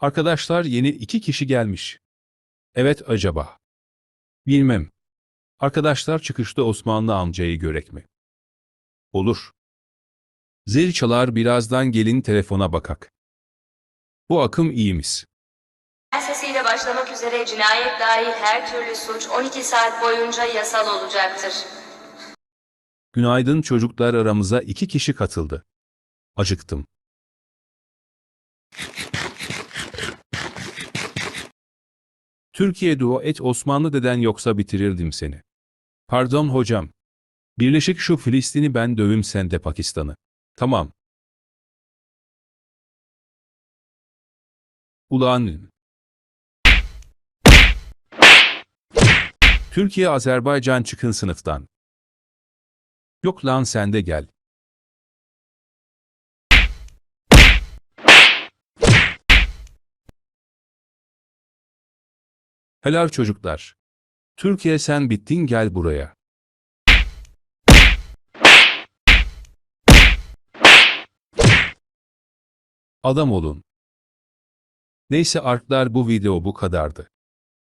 Arkadaşlar yeni iki kişi gelmiş. Evet acaba. Bilmem. Arkadaşlar çıkışta Osmanlı amcayı görek mi? Olur. Zil çalar birazdan gelin telefona bakak. Bu akım iyimiz. sesiyle başlamak üzere cinayet dahil her türlü suç 12 saat boyunca yasal olacaktır. Günaydın çocuklar aramıza iki kişi katıldı. Acıktım. Türkiye dua et Osmanlı deden yoksa bitirirdim seni. Pardon hocam. Birleşik şu Filistin'i ben dövüm sen de Pakistan'ı. Tamam. Ulan. Türkiye Azerbaycan çıkın sınıftan. Yok lan sen de gel. Helal çocuklar. Türkiye sen bittin gel buraya. Adam olun. Neyse arklar bu video bu kadardı.